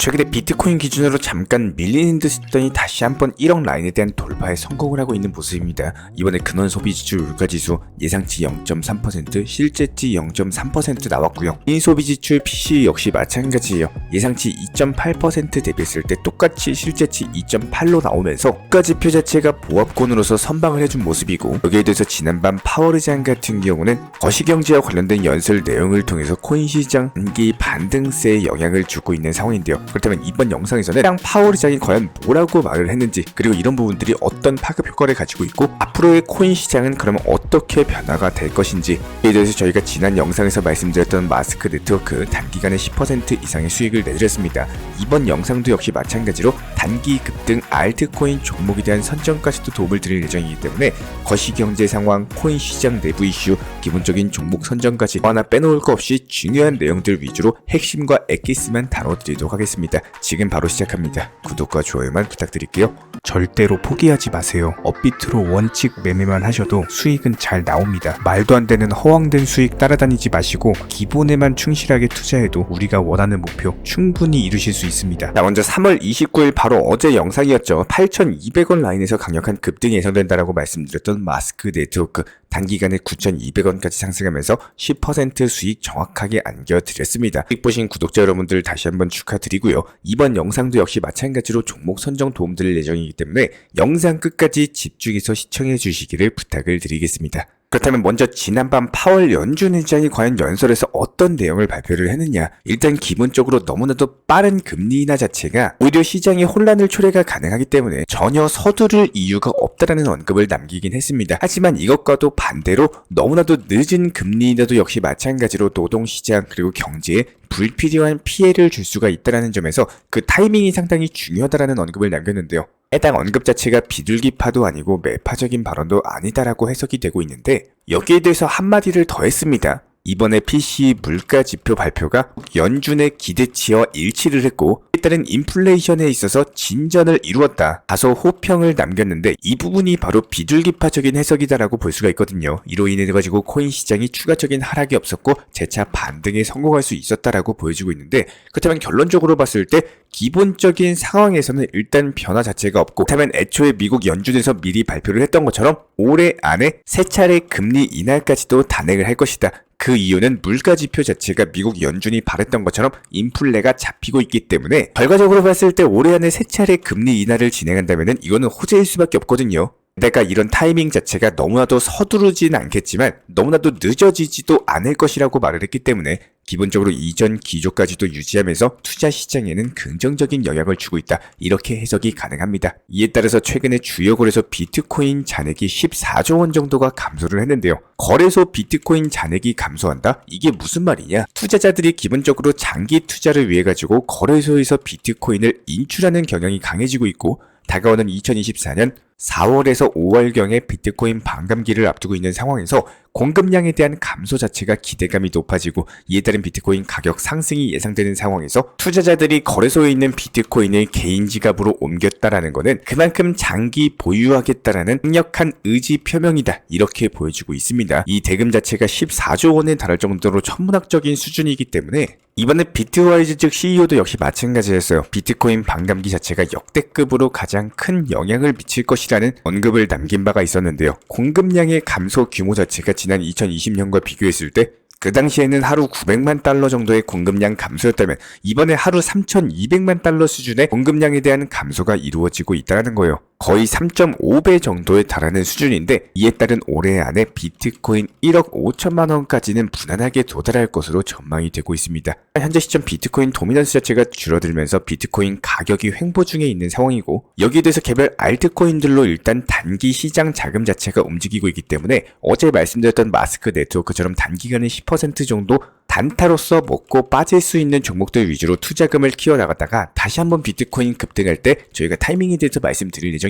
최근에 비트코인 기준으로 잠깐 밀리는 듯 싶더니 다시 한번 1억 라인에 대한 돌파에 성공을 하고 있는 모습입니다. 이번에 근원 소비 지출 물가 지수 예상치 0.3%, 실제치 0.3% 나왔고요. 인 소비 지출 PC 역시 마찬가지예요. 예상치 2.8% 대비했을 때 똑같이 실제치 2.8로 나오면서 국가 지표 자체가 보합권으로서 선방을 해준 모습이고 여기에 대해서 지난밤 파워르장 같은 경우는 거시경제와 관련된 연설 내용을 통해서 코인 시장 단기 반등세에 영향을 주고 있는 상황인데요. 그렇다면 이번 영상에서는 해당 파워르장이 과연 뭐라고 말을 했는지 그리고 이런 부분들이 어떤 파급 효과를 가지고 있고 앞으로의 코인 시장은 그러면 어떻게 변화가 될 것인지 이에 대해서 저희가 지난 영상에서 말씀드렸던 마스크 네트워크 단기간에 10% 이상의 수익을 내드렸습니다. 이번 영상도 역시 마찬가지로 단기 급등 알트코인 종목에 대한 선정까지도 도움을 드릴 예정이기 때문에 거시경제 상황, 코인 시장 내부 이슈, 기본적인 종목 선정까지 하나 빼놓을 거 없이 중요한 내용들 위주로 핵심과 엑기스만 다뤄드리도록 하겠습니다. 지금 바로 시작합니다. 구독과 좋아요만 부탁드릴게요. 절대로 포기하지 마세요. 업비트로 원칙 매매만 하셔도 수익은 잘 나옵니다. 말도 안 되는 허황된 수익 따라다니지 마시고 기본에만 충실하게 투자해도 우리가 원하는 목표 충분히 이루실 수 있습니다. 자, 먼저 3월 29일 바로 어제 영상이었죠. 8,200원 라인에서 강력한 급등이 예상된다라고 말씀드렸던 마스크 네트워크 단기간에 9,200원까지 상승하면서 10% 수익 정확하게 안겨드렸습니다. 수익 보신 구독자 여러분들 다시 한번 축하드리고요. 이번 영상도 역시 마찬가지로 종목 선정 도움 드릴 예정이기 때문에 영상 끝까지 집중해서 시청해 주시기를 부탁을 드리겠습니다. 그렇다면 먼저 지난밤 파월 연준 의장이 과연 연설에서 어떤 내용을 발표를 했느냐 일단 기본적으로 너무나도 빠른 금리 인하 자체가 오히려 시장의 혼란을 초래가 가능하기 때문에 전혀 서두를 이유가 없다라는 언급을 남기긴 했습니다. 하지만 이것과도 반대로 너무나도 늦은 금리 인하도 역시 마찬가지로 노동시장 그리고 경제에 불필요한 피해를 줄 수가 있다는 점에서 그 타이밍이 상당히 중요하다라는 언급을 남겼는데요. 해당 언급 자체가 비둘기파도 아니고 매파적인 발언도 아니다라고 해석이 되고 있는데 여기에 대해서 한마디를 더 했습니다. 이번에 PC 물가 지표 발표가 연준의 기대치와 일치를 했고 따른 인플레이션에 있어서 진전을 이루었다. 다소 호평을 남겼는데 이 부분이 바로 비둘기파적인 해석이다라고 볼 수가 있거든요. 이로 인해 가지고 코인 시장이 추가적인 하락이 없었고 재차 반등에 성공할 수 있었다라고 보여지고 있는데 그렇다면 결론적으로 봤을 때 기본적인 상황에서는 일단 변화 자체가 없고 그렇다면 애초에 미국 연준에서 미리 발표를 했던 것처럼 올해 안에 세 차례 금리 인하까지도 단행을 할 것이다. 그 이유는 물가 지표 자체가 미국 연준이 바랬던 것처럼 인플레가 잡히고 있기 때문에 결과적으로 봤을 때 올해 안에 세 차례 금리 인하를 진행한다면 이거는 호재일 수밖에 없거든요. 내가 이런 타이밍 자체가 너무나도 서두르진 않겠지만 너무나도 늦어지지도 않을 것이라고 말을 했기 때문에 기본적으로 이전 기조까지도 유지하면서 투자 시장에는 긍정적인 영향을 주고 있다. 이렇게 해석이 가능합니다. 이에 따라서 최근에 주요 거래소 비트코인 잔액이 14조 원 정도가 감소를 했는데요. 거래소 비트코인 잔액이 감소한다? 이게 무슨 말이냐? 투자자들이 기본적으로 장기 투자를 위해 가지고 거래소에서 비트코인을 인출하는 경향이 강해지고 있고 다가오는 2024년 4월에서 5월경에 비트코인 반감기를 앞두고 있는 상황에서 공급량에 대한 감소 자체가 기대감이 높아지고 이에 따른 비트코인 가격 상승이 예상되는 상황에서 투자자들이 거래소에 있는 비트코인을 개인 지갑으로 옮겼다라는 것은 그만큼 장기 보유하겠다라는 강력한 의지 표명이다 이렇게 보여지고 있습니다. 이 대금 자체가 14조 원에 달할 정도로 천문학적인 수준이기 때문에 이번에 비트와이즈 즉 CEO도 역시 마찬가지였어요. 비트코인 반감기 자체가 역대급으로 가장 큰 영향을 미칠 것이 라는 언급을 남긴 바가 있었는데요. 공급량의 감소 규모 자체가 지난 2020년과 비교했을 때 그 당시에는 하루 900만 달러 정도의 공급량 감소였다면 이번에 하루 3,200만 달러 수준의 공급량에 대한 감소가 이루어지고 있다는 거예요. 거의 3.5배 정도에 달하는 수준인데 이에 따른 올해 안에 비트코인 1억 5천만 원까지는 무난하게 도달할 것으로 전망이 되고 있습니다. 현재 시점 비트코인 도미넌스 자체가 줄어들면서 비트코인 가격이 횡보 중에 있는 상황이고 여기에 대해서 개별 알트코인들로 일단 단기 시장 자금 자체가 움직이고 있기 때문에 어제 말씀드렸던 마스크 네트워크처럼 단기간에 10% 정도 단타로서 먹고 빠질 수 있는 종목들 위주로 투자금을 키워나갔다가 다시 한번 비트코인 급등할 때 저희가 타이밍에 대해서 말씀드릴 예정입니다.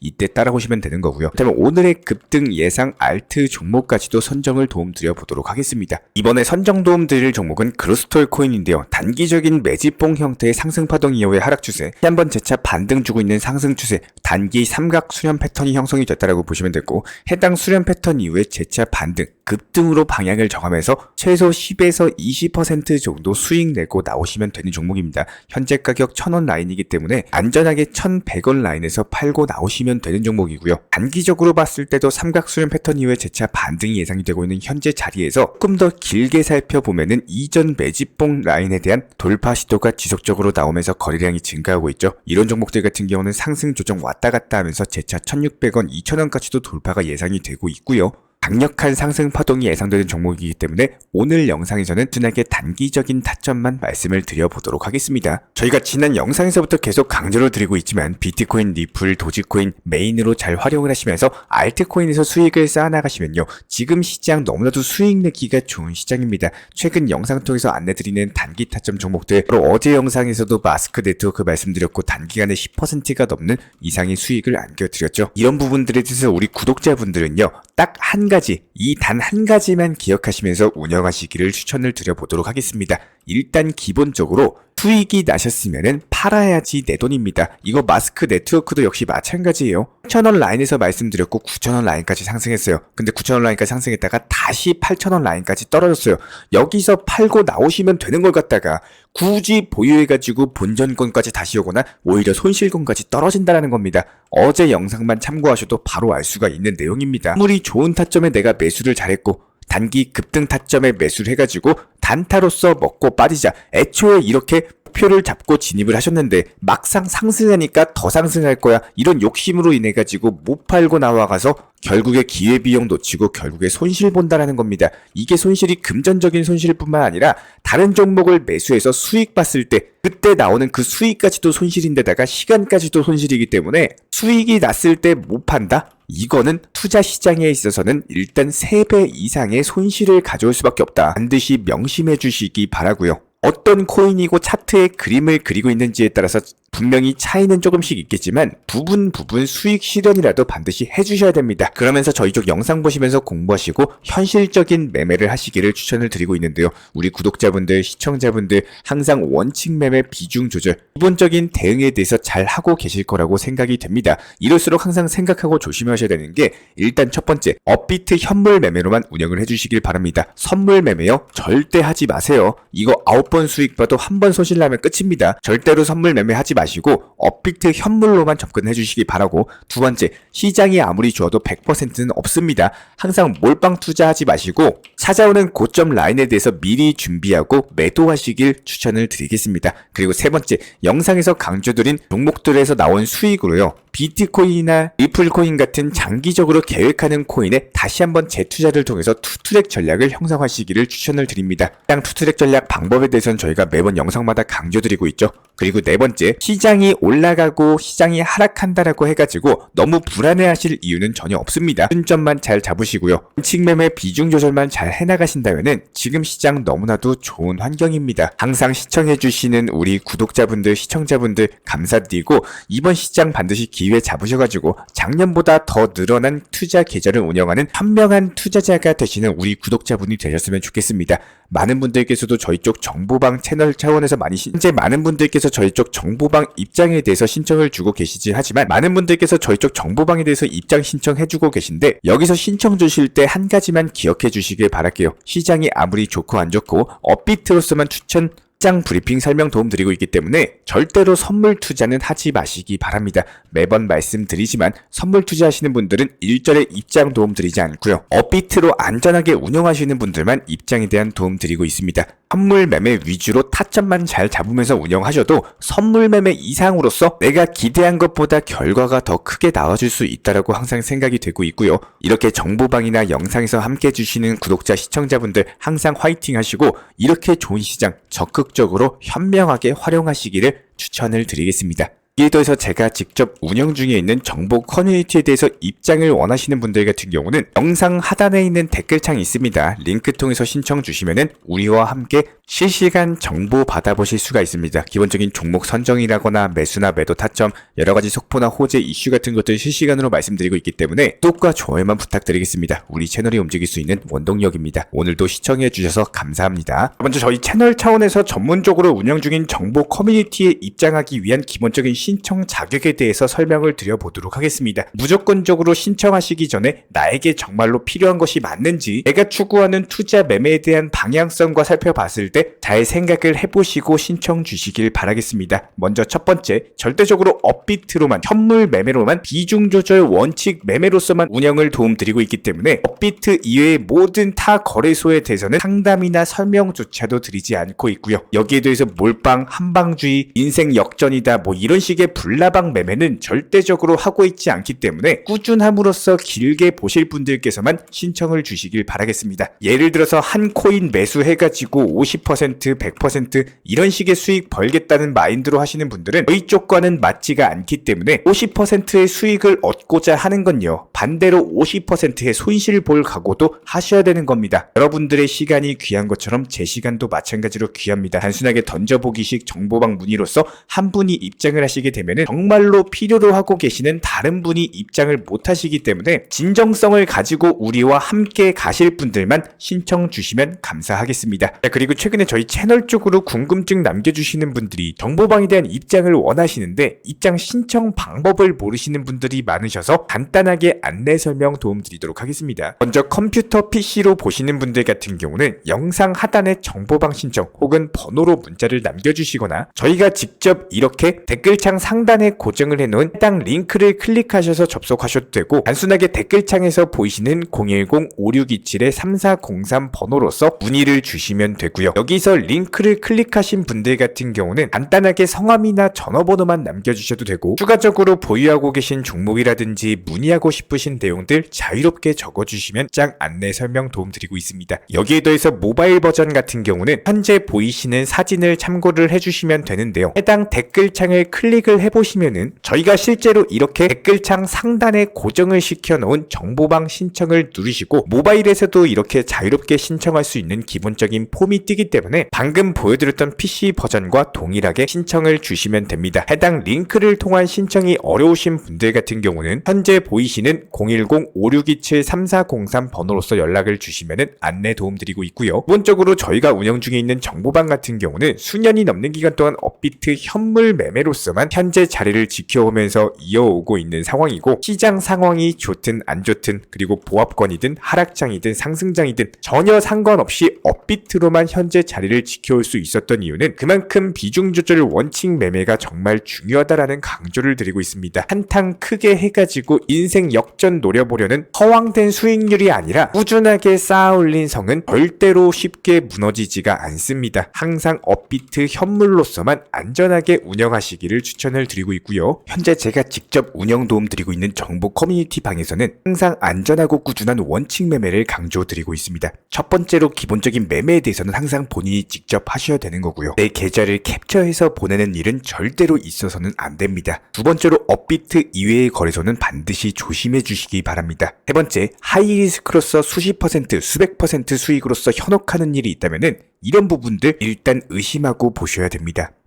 이때 따라오시면 되는 거고요. 그다음에 오늘의 급등 예상 알트 종목까지도 선정을 도움드려 보도록 하겠습니다. 이번에 선정 도움 드릴 종목은 그로스톨 코인인데요. 단기적인 매집봉 형태의 상승 파동 이후의 하락 추세, 한번 재차 반등 주고 있는 상승 추세, 단기 삼각 수렴 패턴이 형성이 됐다라고 보시면 되고 해당 수렴 패턴 이후에 재차 반등, 급등으로 방향을 정하면서 최소 10에서 20% 정도 수익 내고 나오시면 되는 종목입니다. 현재 가격 1000원 라인이기 때문에 안전하게 1100원 라인에서 팔고 나오시면 되는 종목이고요. 단기적으로 봤을 때도 삼각수렴 패턴 이후에 재차 반등이 예상이 되고 있는 현재 자리에서 조금 더 길게 살펴보면은 이전 매집봉 라인에 대한 돌파 시도가 지속적으로 나오면서 거래량이 증가하고 있죠. 이런 종목들 같은 경우는 상승 조정 왔다 갔다 하면서 재차 1600원, 2000원까지도 돌파가 예상이 되고 있고요. 강력한 상승 파동이 예상되는 종목이기 때문에 오늘 영상에서는 tun하게 단기적인 타점만 말씀을 드려보도록 하겠습니다. 저희가 지난 영상에서부터 계속 강조를 드리고 있지만 비트코인, 리플, 도지코인 메인으로 잘 활용을 하시면서 알트코인에서 수익을 쌓아나가시면요. 지금 시장 너무나도 수익 내기가 좋은 시장입니다. 최근 영상 통해서 안내드리는 단기 타점 종목들 바로 어제 영상에서도 마스크 네트워크 말씀드렸고 단기간에 10%가 넘는 이상의 수익을 안겨드렸죠. 이런 부분들에 대해서 우리 구독자분들은요. 딱한 가지, 이 단 한 가지만 기억하시면서 운영하시기를 추천을 드려보도록 하겠습니다. 일단 기본적으로 수익이 나셨으면은 팔아야지 내 돈입니다. 이거 마스크 네트워크도 역시 마찬가지예요. 9,000원 라인에서 말씀드렸고 9,000원 라인까지 상승했어요. 근데 9,000원 라인까지 상승했다가 다시 8,000원 라인까지 떨어졌어요. 여기서 팔고 나오시면 되는 걸 갖다가 굳이 보유해가지고 본전권까지 다시 오거나 오히려 손실권까지 떨어진다는 겁니다. 어제 영상만 참고하셔도 바로 알 수가 있는 내용입니다. 아무리 좋은 타점에 내가 매수를 잘했고 단기 급등 타점에 매수를 해가지고 단타로서 먹고 빠지자 애초에 이렇게 목표를 잡고 진입을 하셨는데 막상 상승하니까 더 상승할 거야 이런 욕심으로 인해 가지고 못 팔고 나와가서 결국에 기회비용 놓치고 결국에 손실 본다라는 겁니다. 이게 손실이 금전적인 손실뿐만 아니라 다른 종목을 매수해서 수익 봤을 때 그때 나오는 그 수익까지도 손실인데다가 시간까지도 손실이기 때문에 수익이 났을 때 못 판다? 이거는 투자 시장에 있어서는 일단 3배 이상의 손실을 가져올 수밖에 없다. 반드시 명심해 주시기 바라고요. 어떤 코인이고 차트에 그림을 그리고 있는지에 따라서 분명히 차이는 조금씩 있겠지만 부분 부분 수익 실현이라도 반드시 해주셔야 됩니다. 그러면서 저희 쪽 영상 보시면서 공부하시고 현실적인 매매를 하시기를 추천을 드리고 있는데요. 우리 구독자분들, 시청자분들 항상 원칙 매매 비중 조절, 기본적인 대응에 대해서 잘 하고 계실 거라고 생각이 됩니다. 이럴수록 항상 생각하고 조심하셔야 되는 게 일단 첫 번째 업비트 현물 매매로만 운영을 해주시길 바랍니다. 선물 매매요 절대 하지 마세요. 이거 아홉 번 수익 봐도 한 번 손실 나면 끝입니다. 절대로 선물 매매하지 마시고 업비트 현물로만 접근해 주시기 바라고 두 번째 시장이 아무리 좋아도 100%는 없습니다. 항상 몰빵 투자하지 마시고 찾아오는 고점 라인에 대해서 미리 준비하고 매도하시길 추천을 드리겠습니다. 그리고 세 번째 영상에서 강조드린 종목들에서 나온 수익으로요. 비트코인이나 리플코인 같은 장기적으로 계획하는 코인에 다시 한번 재투자를 통해서 투트랙 전략을 형성하시기를 추천을 드립니다. 해당 투트랙 전략 방법에 대해서는 저희가 매번 영상마다 강조드리고 있죠. 그리고 네 번째, 시장이 올라가고 시장이 하락한다라고 해가지고 너무 불안해하실 이유는 전혀 없습니다. 순점만 잘 잡으시고요. 칙매매 비중 조절만 잘 해나가신다면은 지금 시장 너무나도 좋은 환경입니다. 항상 시청해주시는 우리 구독자분들, 시청자분들 감사드리고 이번 시장 반드시 기회 잡으셔가지고 작년보다 더 늘어난 투자 계좌를 운영하는 현명한 투자자가 되시는 우리 구독자분이 되셨으면 좋겠습니다. 많은 분들께서도 저희 쪽 정보방 채널 차원에서 많이 신- 현재 많은 분들께서 저희 쪽 정보방 입장에 대해서 신청을 주고 계시지 하지만 많은 분들께서 저희 쪽 정보방에 대해서 입장 신청해주고 계신데 여기서 신청 주실 때 한 가지만 기억해 주시길 바랄게요. 시장이 아무리 좋고 안 좋고 업비트로서만 추천 시장 브리핑 설명 도움 드리고 있기 때문에 절대로 선물 투자는 하지 마시기 바랍니다. 매번 말씀드리지만 선물 투자하시는 분들은 일절의 입장 도움 드리지 않고요. 업비트로 안전하게 운영하시는 분들만 입장에 대한 도움 드리고 있습니다. 선물 매매 위주로 타점만 잘 잡으면서 운영하셔도 선물 매매 이상으로서 내가 기대한 것보다 결과가 더 크게 나와줄 수 있다라고 항상 생각이 되고 있고요. 이렇게 정보방이나 영상에서 함께 해주시는 구독자 시청자분들 항상 화이팅 하시고 이렇게 좋은 시장 적극 적으로 현명하게 활용하시기를 추천을 드리겠습니다. 이에 더해서 제가 직접 운영 중에 있는 정보 커뮤니티에 대해서 입장을 원하시는 분들 같은 경우는 영상 하단에 있는 댓글창이 있습니다. 링크 통해서 신청 주시면은 우리와 함께 실시간 정보 받아보실 수가 있습니다. 기본적인 종목 선정이라거나 매수나 매도 타점, 여러 가지 속보나 호재 이슈 같은 것들 실시간으로 말씀드리고 있기 때문에 구독과 좋아요만 부탁드리겠습니다. 우리 채널이 움직일 수 있는 원동력입니다. 오늘도 시청해 주셔서 감사합니다. 먼저 저희 채널 차원에서 전문적으로 운영 중인 정보 커뮤니티에 입장하기 위한 기본적인 신청 자격에 대해서 설명을 드려보도록 하겠습니다. 무조건적으로 신청하시기 전에 나에게 정말로 필요한 것이 맞는지 내가 추구하는 투자 매매에 대한 방향성과 살펴봤을 때 잘 생각을 해보시고 신청 주시길 바라겠습니다. 먼저 첫 번째, 절대적으로 업비트로만 현물 매매로만 비중 조절 원칙 매매로서만 운영을 도움드리고 있기 때문에 업비트 이외의 모든 타 거래소에 대해서는 상담이나 설명조차도 드리지 않고 있고요. 여기에 대해서 몰빵, 한방주의, 인생 역전이다 뭐 이런 식의 불나방 매매는 절대적으로 하고 있지 않기 때문에 꾸준함으로써 길게 보실 분들께서만 신청을 주시길 바라겠습니다. 예를 들어서 한 코인 매수해가지고 50%, 100% 이런 식의 수익 벌겠다는 마인드로 하시는 분들은 저희 쪽과는 맞지가 않기 때문에 50%의 수익을 얻고자 하는 건요. 반대로 50%의 손실 볼 각오도 하셔야 되는 겁니다. 여러분들의 시간이 귀한 것처럼 제 시간도 마찬가지로 귀합니다. 단순하게 던져보기식 정보방 문의로서 한 분이 입장을 하시 게 되면 정말로 필요로 하고 계시는 다른 분이 입장을 못 하시기 때문에 진정성을 가지고 우리와 함께 가실 분들만 신청 주시면 감사하겠습니다. 자, 그리고 최근에 저희 채널 쪽으로 궁금증 남겨주시는 분들이 정보방에 대한 입장을 원하시는데 입장 신청 방법을 모르시는 분들이 많으셔서 간단하게 안내 설명 도움드리도록 하겠습니다. 먼저 컴퓨터 PC로 보시는 분들 같은 경우는 영상 하단에 정보방 신청 혹은 번호로 문자를 남겨주시거나 저희가 직접 이렇게 댓글창 상단에 고정을 해놓은 해당 링크를 클릭하셔서 접속하셔도 되고 단순하게 댓글창에서 보이시는 010-5627-3403 번호로서 문의를 주시면 되고요. 여기서 링크를 클릭하신 분들 같은 경우는 간단하게 성함이나 전화번호만 남겨주셔도 되고 추가적으로 보유하고 계신 종목이라든지 문의하고 싶으신 내용들 자유롭게 적어주시면 짱 안내 설명 도움드리고 있습니다. 여기에 더해서 모바일 버전 같은 경우는 현재 보이시는 사진을 참고를 해주시면 되는데요. 해당 댓글창을 클릭 을 해보시면은 저희가 실제로 이렇게 댓글창 상단에 고정을 시켜놓은 정보방 신청을 누르시고 모바일에서도 이렇게 자유롭게 신청할 수 있는 기본적인 폼이 뜨기 때문에 방금 보여드렸던 PC 버전과 동일하게 신청을 주시면 됩니다. 해당 링크를 통한 신청이 어려우신 분들 같은 경우는 현재 보이시는 010-5627-3403 번호로서 연락을 주시면 안내 도움드리고 있고요. 기본적으로 저희가 운영 중에 있는 정보방 같은 경우는 수년이 넘는 기간 동안 업비트 현물 매매로서만 현재 자리를 지켜오면서 이어오고 있는 상황이고 시장 상황이 좋든 안 좋든 그리고 보합권이든 하락장이든 상승장이든 전혀 상관없이 업비트로만 현재 자리를 지켜올 수 있었던 이유는 그만큼 비중 조절 원칙 매매가 정말 중요하다라는 강조를 드리고 있습니다. 한탕 크게 해가지고 인생 역전 노려보려는 허황된 수익률이 아니라 꾸준하게 쌓아올린 성은 절대로 쉽게 무너지지가 않습니다. 항상 업비트 현물로서만 안전하게 운영하시기를 추천을 드리고 있고요. 현재 제가 직접 운영 도움 드리고 있는 정보 커뮤니티 방에서는 항상 안전하고 꾸준한 원칙 매매를 강조드리고 있습니다. 첫 번째로 기본적인 매매에 대해서는 항상 본인이 직접 하셔야 되는 거고요. 내 계좌를 캡처해서 보내는 일은 절대로 있어서는 안 됩니다. 두 번째로 업비트 이외의 거래소는 반드시 조심해 주시기 바랍니다. 세 번째, 하이리스크로서 수십 퍼센트, 수백 퍼센트 수익으로서 현혹하는 일이 있다면은 이런 부분들 일단 의심하고 보셔야 됩니다.